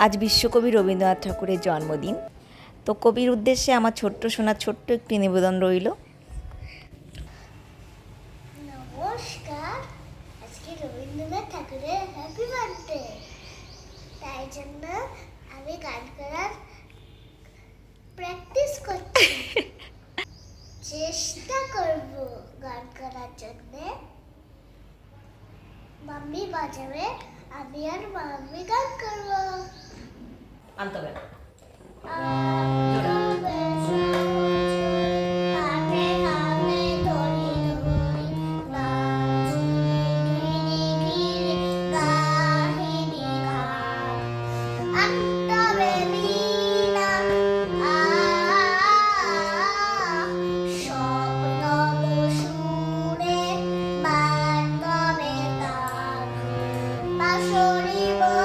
আজ বিশ্বকবি রবীন্দ্রনাথ ঠাকুরের জন্মদিন। তো কবির উদ্দেশ্যে আমার ছোট্ট সোনার ছোট্ট একটি নিবেদন রইল। নমস্কার। আজকে রবীন্দ্রনাথ ঠাকুরের হ্যাপি বার্থডে তাই জন্য আমি গান করার প্র্যাকটিস করছি। চেষ্টা করব গান করার জন্য। মাম্মি বাজাবে আমি আর মাম্মি গান করব। আনতে হবে Sorry, boy.